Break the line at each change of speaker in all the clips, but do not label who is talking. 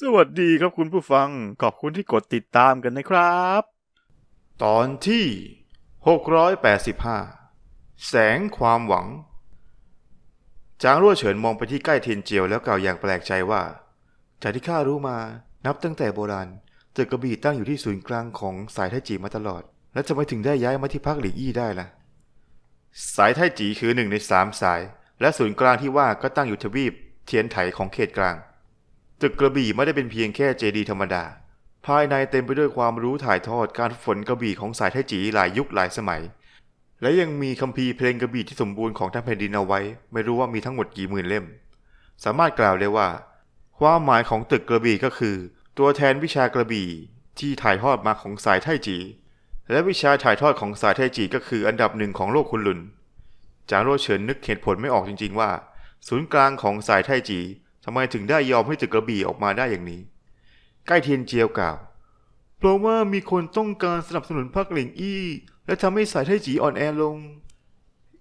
สวัสดีครับคุณผู้ฟัง ขอบคุณที่กดติดตามกันนะครับ ตอนที่ 685 แสงความหวัง จางรั่วเฉินมองไปที่ใกล้เทียนเจียวแล้วกล่าวอย่างแปลกใจว่า จากที่ข้ารู้มานับตั้งแต่โบราณตึกกระบี่ตั้งอยู่ที่ศูนย์กลางของสายไทจีมาตลอด แล้วจะไม่ถึงได้ย้ายมาที่พักหลีอี้ได้ล่ะ สายไทจีคือหนึ่งในสามสาย และศูนย์กลางที่ว่าก็ตั้งอยู่ทวีปเทียนไถของเขตกลาง ตึกกระบี่ไม่ได้เป็นเพียงแค่เจดีย์ธรรมดา ภายในเต็มไปด้วยความรู้ถ่ายทอดการฝึกฝนกระบี่ของสายไทจีหลายยุคหลายสมัย และยังมีคัมภีร์เพลงกระบี่ที่สมบูรณ์ของทั้งแผ่นดินเอาไว้ ไม่รู้ว่ามีทั้งหมดกี่หมื่นเล่ม สามารถกล่าวได้ว่า ความหมายของตึกกระบี่ก็คือ ตัวแทนวิชากระบี่ที่ถ่ายทอดมาของสายไทจี และวิชาถ่ายทอดของสายไทจีก็คืออันดับหนึ่งของโลกคุณลุนจางโรเฉินนึกเหตุผลไม่ออกจริง ๆ ว่า ศูนย์กลางของสายไทจี ทำไมถึงได้ยอมให้ตึกกระบี่ออกมาได้อย่างนี้ ใกล้เทียนเจียวกล่าว เพราะว่ามีคนต้องการสนับสนุนพรรคหลิงอี้ และทำให้สายไทจีอ่อนแอลง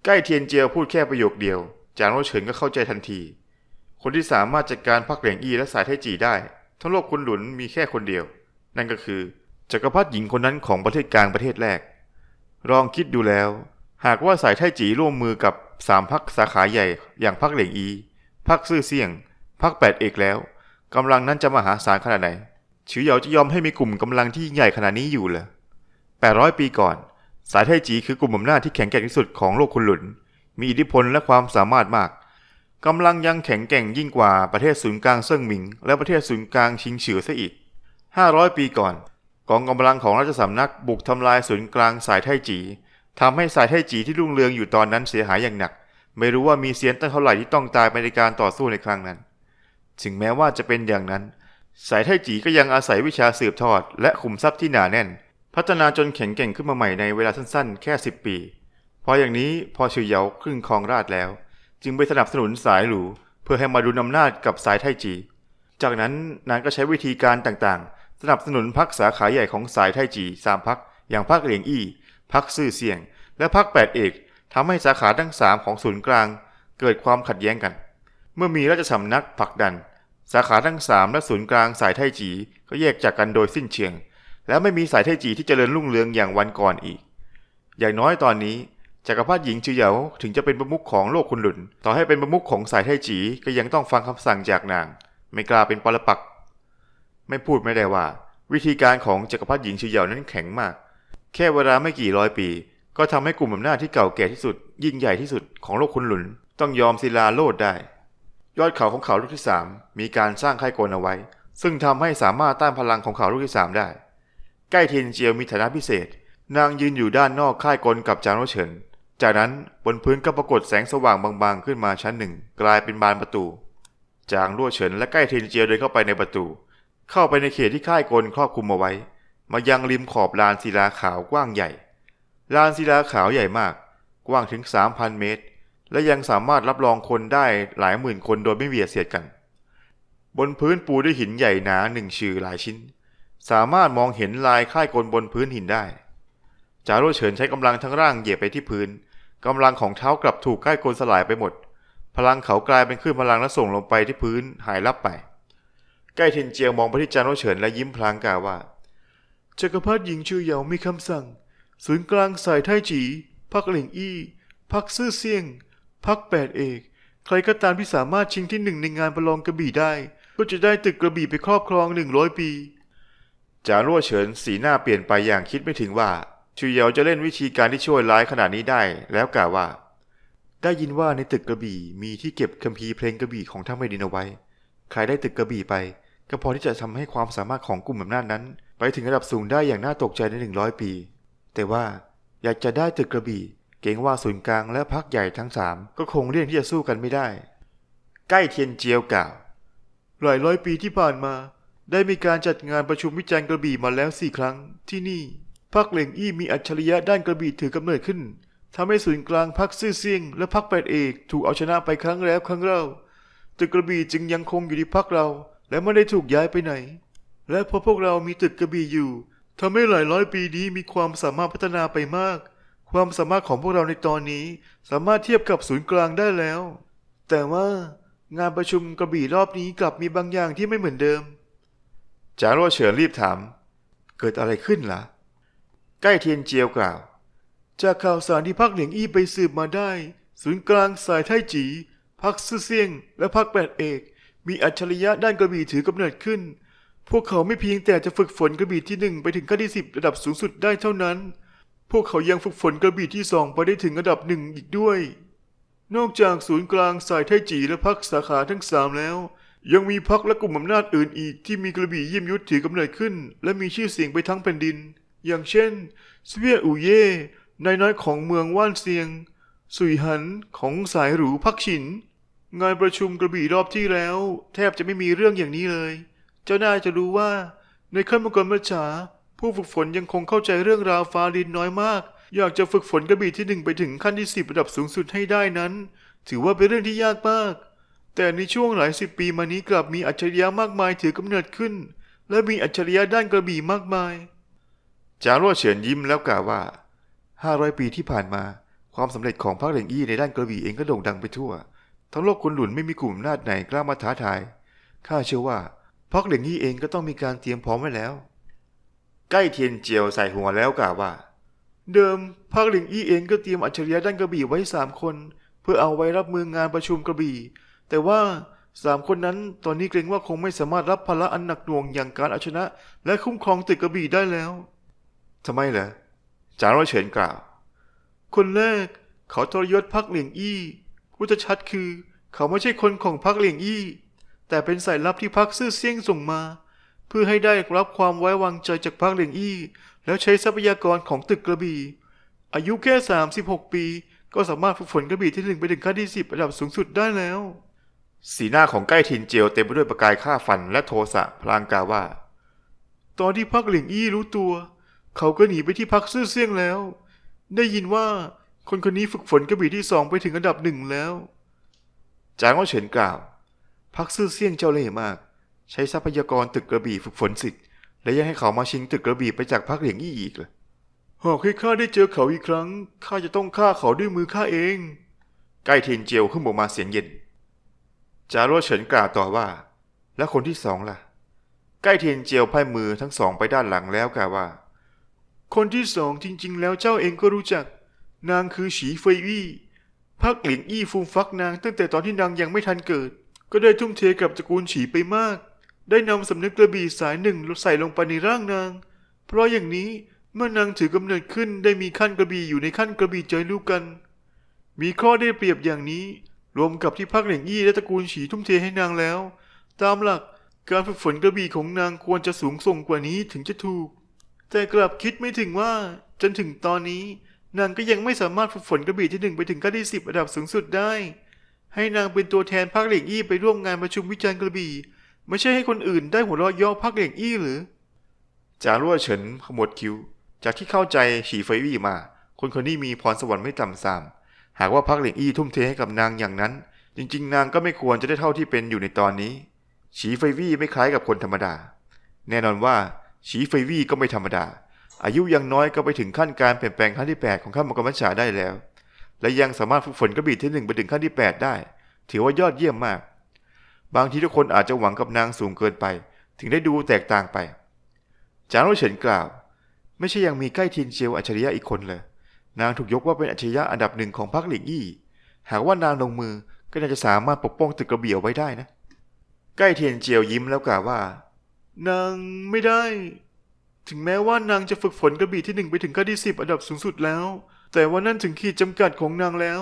ใกล้เทียนเจียวพูดแค่ประโยคเดียว จางโรเฉินก็เข้าใจทันที คนที่สามารถจัดการพรรคเหลียงอี้และสายไทจีได้ ทั้งโลกคุณหลุนมีแค่คนเดียว นั่นก็คือจักรพรรดิหญิงคนนั้นของประเทศกลางประเทศแรก ลองคิดดูแล้ว หากว่าสายไทจีร่วมมือกับสามพักสาขาใหญ่อย่างพักเหลียงอี พักซื่อเสี่ยง พักแปดเอกแล้วกำลังนั้นจะมาหาศาลขนาดไหนชือเหยาจะยอมให้มีกลุ่มกำลังที่ยิ่งใหญ่ขนาดนี้อยู่เหรอแปดร้อยปีก่อน สายไทจีคือกลุ่มอำนาจที่แข็งแกร่งที่สุดของโลกคุณหลุน มีอิทธิพลและความสามารถมากกำลังยังแข็งแกร่งยิ่งกว่าประเทศศูนย์กลางเซิ่งหมิง และประเทศศูนย์กลางชิงเฉือซะอีกห้าร้อยปีก่อน กองกำลังของราชสำนักบุกทำลายศูนย์กลางสายไทจีทำให้สายไทจีที่รุ่งเรืองอยู่ตอนนั้นเสียหายอย่างหนัก ไม่รู้ว่ามีเซียนตั้งเท่าไหร่ที่ต้องตายไปในการต่อสู้ในครั้งนั้น ถึงแม้ว่าจะเป็นอย่างนั้น สายไทจีก็ยังอาศัยวิชาสืบทอด และขุมทรัพย์ที่หนาแน่น พัฒนาจนแข็งแกร่งขึ้นมาใหม่ในเวลาสั้นๆ แค่ 10 ปี พออย่างนี้พอชื่อเหยาขึ้นครองราชแล้ว จึงไปสนับสนุนสายหลูเพื่อให้มาดูอำนาจกับสายไทจี จากนั้นนางก็ใช้วิธีการต่างๆ สนับสนุนพรรคสาขาใหญ่ของสายไทจีสามพรรคอย่างพรรคเหลียงอี้พรรคซื่อเสียง และพรรคแปดเอกทำให้สาขาทั้งสามของศูนย์กลาง เกิดความขัดแย้งกัน เมื่อมีราชสำนักผลักดัน สาขาทั้งสามและศูนย์กลางสายไทจีก็แยกจากกันโดยสิ้นเชิง และไม่มีสายไทจีที่จเจริญรุ่งเรืองอย่างวันก่อนอีก อย่างน้อยตอนนี้จักรพรรดิหญิงจือเหยาถึงจะเป็นประมุขของโลกคุณหลุน ต่อให้เป็นประมุขของสายไทจีก็ยังต้องฟังคำสั่งจากนาง ไม่กล้าเป็นปรปักษ์ไม่พูดไม่ได้ว่า วิธีการของจักรพรรดิหญิงจือเหยานั้นแข็งมาก แค่เวลาไม่กี่ร้อยปี ก็ทำให้กลุ่มอำนาจที่เก่าแก่ที่สุด ยิ่งใหญ่ที่สุดของโลกคุณหลุน ต้องยอมศิลาโลดได้ ยอดเขาของเขาลูกที่สามมีการสร้างค่ายกลเอาไว้ ซึ่งทำให้สามารถต้านพลังของเขาลูกที่สามได้ ใกล้เทียนเจียวมีฐานะพิเศษ นางยืนอยู่ด้านนอกค่ายกลกับจางโรเฉิน จากนั้นบนพื้นก็ปรากฏแสงสว่างบางๆ ขึ้นมาชั้นหนึ่ง กลายเป็นบานประตู จางรั่วเฉินและใกล้เทียนเจียวเดินเข้าไปในประตู เข้าไปในเขตที่ค่ายกลครอบคลุมเอาไว้ มายังริมขอบลานศิลาขาวกว้างใหญ่ ลานศิลาขาวใหญ่มาก กว้างถึง 3,000 เมตร และยังสามารถรับรองคนได้หลายหมื่นคนโดยไม่เบียดเสียดกัน บนพื้นปูด้วยหินใหญ่หนาหนึ่งชื่อหลายชิ้น สามารถมองเห็นลายค่ายกลบนพื้นหินได้ จารุเฉินใช้กำลังทั้งร่างเหยียบไปที่พื้นกำลังของเท้ากลับถูกค่ายกลสลายไปหมด พลังเขากลายเป็นคลื่นพลังและส่งลงไปที่พื้นหายลับไป ใกล้เทนเจียงมองไปที่จารุเฉินและยิ้มพลางกล่าวว่าจักรพรรดิหญิงชื่อเหยามีคำสั่ง ศูนย์กลางสายไทจีพักหลิงอี้พักซื่อเซียง พักแปดเอก ใครก็ตามที่สามารถชิงที่หนึ่งในงานประลองกระบี่ได้ ก็จะได้ตึกกระบี่ไปครอบครองหนึ่งร้อยปีจารั่วเฉินสีหน้าเปลี่ยนไปอย่างคิดไม่ถึงว่าชูเยาจะเล่นวิธีการที่ช่วยร้ายขนาดนี้ได้ แล้วกล่าวว่า ได้ยินว่าในตึกกระบี่มีที่เก็บคัมภีร์เพลงกระบี่ของทั้งแผ่นดินเอาไว้ ใครได้ตึกกระบี่ไป ก็พอที่จะทำให้ความสามารถของกลุ่มอำนาจนั้น ไปถึงระดับสูงได้อย่างน่าตกใจในหนึ่งร้อยปี แต่ว่าอยากจะได้ตึกกระบี่ เกรงว่าศูนย์กลางและพักใหญ่ทั้งสามก็คงเลี่ยงที่จะสู้กันไม่ได้ ใกล้เทียนเจียวกล่าว หลายร้อยปีที่ผ่านมา ได้มีการจัดงานประชุมวิจัยกระบี่มาแล้วสี่ครั้ง ที่นี่พรรคเหลงอี้มีอัจฉริยะด้านกระบี่ถือกำเนิดขึ้นทำให้ศูนย์กลางพรรคซื่อเซียงและพรรคแปดเอกถูกเอาชนะไปครั้งแล้วครั้งเล่าตึกกระบี่จึงยังคงอยู่ที่พรรคเรา และไม่ได้ถูกย้ายไปไหน และเพราะพวกเรามีตึกกระบี่อยู่ทำให้หลายร้อยปีนี้มีความสามารถพัฒนาไปมาก ความสามารถของพวกเราในตอนนี้ สามารถเทียบกับศูนย์กลางได้แล้ว แต่ว่างานประชุมกระบี่รอบนี้กลับมีบางอย่างที่ไม่เหมือนเดิมจางรั่วเฉินรีบถาม เกิดอะไรขึ้นล่ะ ใกล้เทียนเจียวกล่าว จากข่าวสารที่พักเหลียงอี้ไปสืบมาได้ ศูนย์กลางสายไทจีพักซื่อเซียง และพักแปดเอก มีอัจฉริยะด้านกระบี่ถือกำเนิดขึ้น พวกเขาไม่เพียงแต่จะฝึกฝนกระบี่ที่หนึ่งไปถึงขั้นที่สิบระดับสูงสุดได้เท่านั้น พวกเขายังฝึกฝนกระบี่ที่สองไปได้ถึงระดับหนึ่งอีกด้วย นอกจากศูนย์กลางสายไทจีและพักสาขาทั้งสามแล้ว ยังมีพักและกลุ่มอำนาจอื่นอีกที่มีกระบี่เยี่ยมยุทธถือกำเนิดขึ้น และมีชื่อเสียงไปทั้งแผ่นดิน อย่างเช่นเสวียอูเย่นายน้อยของเมืองว่านเซียง สุยหันของสายหรูพักฉิน งานประชุมกระบี่รอบที่แล้ว แทบจะไม่มีเรื่องอย่างนี้เลย เจ้าน่าจะรู้ว่าในขั้นมังกรมัจฉา ผู้ฝึกฝนยังคงเข้าใจเรื่องราวฟ้าดินน้อยมาก อยากจะฝึกฝนกระบี่ที่หนึ่งไปถึงขั้นที่สิบระดับสูงสุดให้ได้นั้น ถือว่าเป็นเรื่องที่ยากมาก แต่ในช่วงหลายสิบปีมานี้กลับมีอัจฉริยะมากมายถือกำเนิดขึ้น และมีอัจฉริยะด้านกระบี่มากมาย จางรั่วเฉินยิ้มแล้วกล่าวว่าห้าร้อยปีที่ผ่านมา ความสำเร็จของพรรคเหลงอี้ในด้านกระบี่เองก็โด่งดังไปทั่ว ทั้งโลกคนหลุนไม่มีกลุ่มนาจไหนกล้ามาท้าทายข้าเชื่อว่าพรรคเหลงอี้เองก็ต้องมีการเตรียมพร้อมไว้แล้ว ใกล้เทียนเจียวใส่หัวแล้วกล่าวว่า เดิมพรรคเหลงอี้เองก็เตรียมอัจฉริยะด้านกระบี่ไว้สามคน เพื่อเอาไว้รับมืองานประชุมกระบี่ แต่ว่าสามคนนั้นตอนนี้เกรงว่าคงไม่สามารถรับภาระอันหนักหน่วงอย่างการเอาชนะ และคุ้มครองตึกกระบี่ได้แล้วทำไมเหรอจาร้อยเฉินกล่าว คนแรกเขาทรยศพักเหลียงอี้พูดชัดคือ เขาไม่ใช่คนของพักเหลียงอี้ แต่เป็นสายลับที่พักซื่อเซี่ยงส่งมา เพื่อให้ได้รับความไว้วางใจจากพักเหลียงอี้ แล้วใช้ทรัพยากรของตึกกระบี่ อายุแค่ 36 ปี ก็สามารถฝึกฝนกระบี่ที่หนึ่งไปถึงขั้นที่สิบระดับสูงสุดได้แล้ว สีหน้าของใกล้ทินเจียวเต็มไปด้วยประกายข้าฟันและโทสะพลางกาว่า ตอนที่พักเหลียงอี้รู้ตัว เขาก็หนีไปที่พักซื่อเซียงแล้ว ได้ยินว่าคนคนนี้ฝึกฝนกระบี่ที่สองไปถึงอันดับหนึ่งแล้วจางว่าเฉินกล่าวพักซื่อเซี่ยงเจ้าเล่ห์มาก ใช้ทรัพยากรตึกกระบี่ฝึกฝนสิทธิ์ และยังให้เขามาชิงตึกกระบี่ไปจากพักเหลียงอี้อีกเลยหากให้ข้าได้เจอเขาอีกครั้งข้าจะต้องฆ่าเขาด้วยมือข้าเองใกล้เทียนเจียวขึ้นบอกมาเสียงเย็น จารัวเฉินกล่าวต่อว่า แล้วคนที่สองล่ะ ใกล้เทียนเจียวพ่ายมือทั้งสองไปด้านหลังแล้วกล่าวว่า คนที่สองจริง ๆ แล้วเจ้าเองก็รู้จัก นางคือฉีเฟยวี่พักหลิงอี้ฟูมฟักนางตั้งแต่ตอนที่นางยังไม่ทันเกิด ก็ได้ทุ่มเทกับตระกูลฉีไปมาก ได้นำสำนึกกระบี่สายหนึ่งใส่ลงไปในร่างนาง เพราะอย่างนี้เมื่อนางถือกำเนิดขึ้นได้มีขั้นกระบี่อยู่ในขั้นกระบี่ใจลูกกัน มีข้อได้เปรียบอย่างนี้ รวมกับที่พักเหล่งอี้และตระกูลฉีทุ่มเทให้นางแล้ว ตามหลักการฝึกฝนกระบี่ของนางควรจะสูงส่งกว่านี้ถึงจะถูก แต่กลับคิดไม่ถึงว่าจนถึงตอนนี้ นางก็ยังไม่สามารถฝึกฝนกระบี่ที่หนึ่งไปถึงขั้นที่สิบระดับสูงสุดได้ ให้นางเป็นตัวแทนพักเหล่งอี้ไปร่วมงานประชุมวิจารณ์กระบี่ ไม่ใช่ให้คนอื่นได้หัวเราะย่อพักเหล่งอี้หรือจารั่วเฉินขมวดคิ้ว จากที่เข้าใจฉีเฟยวี่มา คนคนนี้มีพรสวรรค์ไม่ต่ำสาม หากว่าพักเหลียงอี้ทุ่มเทให้กับนางอย่างนั้น จริง ๆ นางก็ไม่ควรจะได้เท่าที่เป็นอยู่ในตอนนี้ ฉีเฟยวี่ไม่คล้ายกับคนธรรมดา แน่นอนว่าฉีเฟยวี่ก็ไม่ธรรมดา อายุยังน้อยก็ไปถึงขั้นการเปลี่ยนแปลงขั้นที่ 8 ของขั้นมกรรมชาได้แล้ว และยังสามารถฝึกฝนกระบี่ที่หนึ่งไปถึงขั้นที่ 8 ได้ ถือว่ายอดเยี่ยมมาก บางทีทุกคนอาจจะหวังกับนางสูงเกินไป ถึงได้ดูแตกต่างไป จางโรเฉินกล่าว ไม่ใช่ยังมีใกล้เทียนเจียวอัจฉริยะอีกคนเลย นางถูกยกว่าเป็นอัจฉริยะอันดับหนึ่งของพรรคหลิงอี้หากว่านางลงมือก็น่าจะสามารถปกป้องตึกกระบี่เอาไว้ได้นะ ใกล้เทียนเจียวยิ้มแล้วกล่าวว่า นางไม่ได้ ถึงแม้ว่านางจะฝึกฝนกระบี่ที่หนึ่งไปถึงขั้นที่สิบอันดับสูงสุดแล้ว แต่ว่านั่นถึงขีดจำกัดของนางแล้ว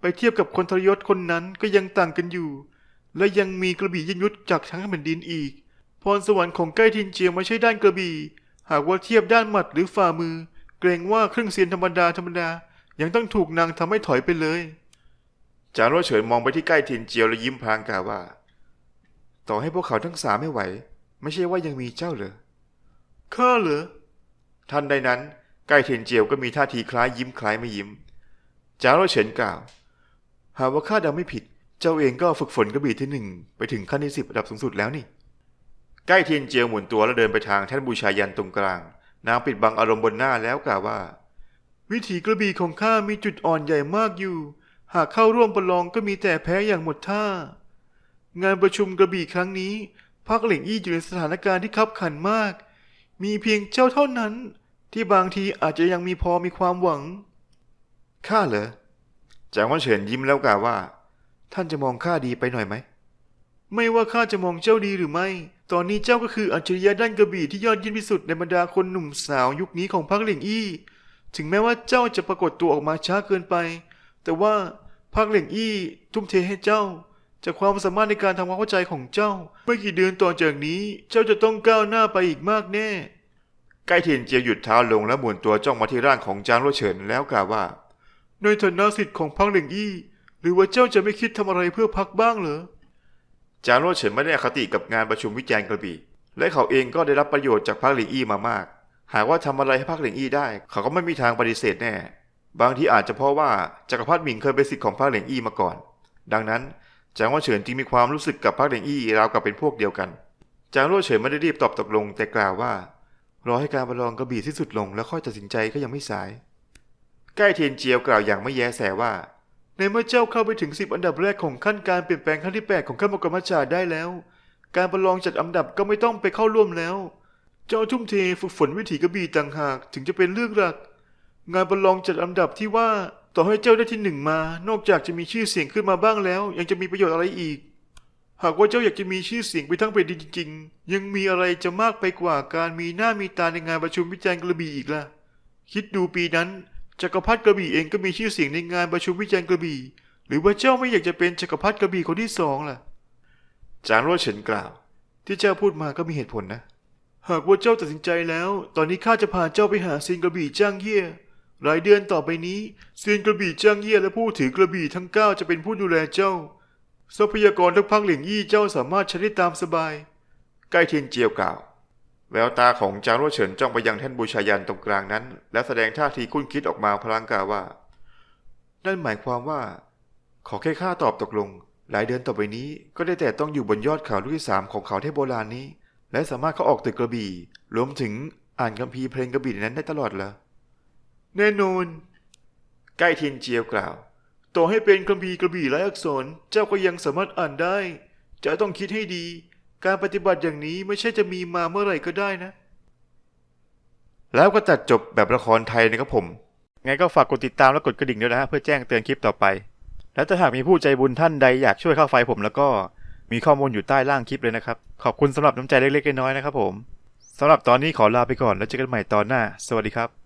ไปเทียบกับคนทรยศคนนั้นก็ยังต่างกันอยู่ และยังมีกระบี่ยิงยุทธจากทั้งแผ่นดินอีก พรสวรรค์ของใกล้เทียนเจียวไม่ใช่ด้านกระบี่ หากว่าเทียบด้านหมัดหรือฝ่ามือ เกรงว่าเครื่องเสียนธรรมดาธรรมดา ยังต้องถูกนางทำให้ถอยไปเลย จางโรเฉินมองไปที่ใกล้เทียนเจียวแล้วยิ้มพลางกล่าวว่า ต่อให้พวกเขาทั้งสามไม่ไหว ไม่ใช่ว่ายังมีเจ้าเหรอข้าเหรอทันใดนั้นใกล้เทียนเจียวก็มีท่าทีคล้ายยิ้มคล้ายไม่ยิ้มจางโรเฉินกล่าว หากว่าข้าเดาไม่ผิด เจ้าเองก็ฝึกฝนกระบี่ที่หนึ่งไปถึงขั้นที่สิบระดับสูงสุดแล้วนี่ ใกล้เทียนเจียวหมุนตัวแล้วเดินไปทางแท่นบูชายันตรงกลาง นางปิดบังอารมณ์บนหน้าแล้วกล่าวว่า วิถีกระบี่ของข้ามีจุดอ่อนใหญ่มากอยู่ หากเข้าร่วมประลองก็มีแต่แพ้อย่างหมดท่า งานประชุมกระบี่ครั้งนี้พักหลิงอี้อยู่ในสถานการณ์ที่คับขันมาก มีเพียงเจ้าเท่านั้น ที่บางทีอาจจะยังมีพอมีความหวัง ข้าเหรอจางวันเฉินยิ้มแล้วกล่าวว่า ท่านจะมองข้าดีไปหน่อยไหม ไม่ว่าข้าจะมองเจ้าดีหรือไม่ ตอนนี้เจ้าก็คืออัจฉริยะด้านกระบี่ที่ยอดเยี่ยมที่สุดในบรรดาคนหนุ่มสาวยุคนี้ของพักหลิงอี้ ถึงแม้ว่าเจ้าจะปรากฏตัวออกมาช้าเกินไป แต่ว่าพักหลิงอี้ทุ่มเทให้เจ้า จากความสามารถในการทำความเข้าใจของเจ้า ไม่กี่เดือนต่อจากนี้ เจ้าจะต้องก้าวหน้าไปอีกมากแน่ ใกล้เทียนเจียวหยุดเท้าลงและหมุนตัวจ้องมาที่ร่างของจางรั่วเฉินแล้วกล่าวว่า ในฐานะสิทธิ์ของพักหลิงอี้ หรือว่าเจ้าจะไม่คิดทำอะไรเพื่อพักบ้างเหรอ จางรั่วเฉินไม่ได้อคติกับงานประชุมวิจัยกระบี่ และเขาเองก็ได้รับประโยชน์จากพักหลิงอี้มามาก หากว่าทำอะไรให้พักหลิงอี้ได้ เขาก็ไม่มีทางปฏิเสธแน่ บางทีอาจจะเพราะว่าจักรพรรดิหมิงเคยเป็นสิทธิ์ของพักหลิงอี้มาก่อน ดังนั้นจางรั่วเฉินจึงมีความรู้สึกกับพักหลิงอี้ราวกับเป็นพวกเดียวกัน จางรั่วเฉินไม่ได้รีบตอบตกลง แต่กล่าวว่ารอให้การประลองกระบี่ที่สุดลงแล้วค่อยตัดสินใจก็ยังไม่สาย ใกล้เทียนเจียวกล่าวอย่างไม่แยแสว่า ในเมื่อเจ้าเข้าไปถึงสิบอันดับแรกของขั้นการเปลี่ยนแปลงขั้นที่แปดของขั้นมกรรมจาได้แล้ว การประลองจัดอันดับก็ไม่ต้องไปเข้าร่วมแล้ว เจ้าทุ่มเทฝึกฝนวิถีกระบี่ต่างหากถึงจะเป็นเรื่องหลัก งานประลองจัดอันดับที่ว่าต่อให้เจ้าได้ที่หนึ่งมา นอกจากจะมีชื่อเสียงขึ้นมาบ้างแล้ว ยังจะมีประโยชน์อะไรอีก หากว่าเจ้าอยากจะมีชื่อเสียงไปทั้งแผ่นดินจริงๆ ยังมีอะไรจะมากไปกว่าการมีหน้ามีตาในงานประชุมวิจัยกระบี่อีกล่ะ คิดดูปีนั้น จักรพรรดิกระบี่เองก็มีชื่อเสียงในงานประชุมวิจัยกระบี่ หรือว่าเจ้าไม่อยากจะเป็นจักรพรรดิกระบี่คนที่สองล่ะ จางรั่วเฉินกล่าว ที่เจ้าพูดมาก็มีเหตุผลนะ หากว่าเจ้าตัดสินใจแล้ว ตอนนี้ข้าจะพาเจ้าไปหาเซียนกระบี่จ้างเย่ยรายเดือนต่อไปนี้เซียนกระบี่จ้างเย่ยและผู้ถือกระบี่ทั้งเก้าจะเป็นผู้ดูแลเจ้า ทรัพยากรทั้งพักเหลียงยี่เจ้าสามารถใช้ได้ตามสบาย ใกล้เทียนเจียวกล่าว แววตาของจางรั่วเฉินจ้องไปยังแท่นบูชายันตรงกลางนั้น และแสดงท่าทีคุ้นคิดออกมาพลางกล่าวว่า นั่นหมายความว่า ขอแค่ข้าตอบตกลง หลายเดือนต่อไปนี้ก็ได้แต่ต้องอยู่บนยอดเขาลูกที่สามของเขาเทพโบราณนี้ และสามารถเข้าออกตึกกระบี่ รวมถึงอ่านคัมภีร์เพลงกระบี่นั้นได้ตลอดเหรอแน่นอนใกล้เทียนเจียวกล่าว ต่อให้เป็นคัมภีร์กระบี่ไร้อักษร เจ้าก็ยังสามารถอ่านได้ จะต้องคิดให้ดี การปฏิบัติอย่างนี้ไม่ใช่จะมีมาเมื่อไหร่ก็ได้นะ แล้วก็ตัดจบแบบละครไทยนะครับผม ไงก็ฝากกดติดตามและกดกระดิ่งด้วยนะฮะเพื่อแจ้งเตือนคลิปต่อไป และถ้าหากมีผู้ใจบุญท่านใดอยากช่วยค่าไฟผมแล้วก็มีข้อมูลอยู่ใต้ล่างคลิปเลยนะครับ ขอบคุณสำหรับน้ำใจเล็กๆน้อยๆนะครับผมสำหรับตอนนี้ขอลาไปก่อนแล้วเจอกันใหม่ตอนหน้า สวัสดีครับ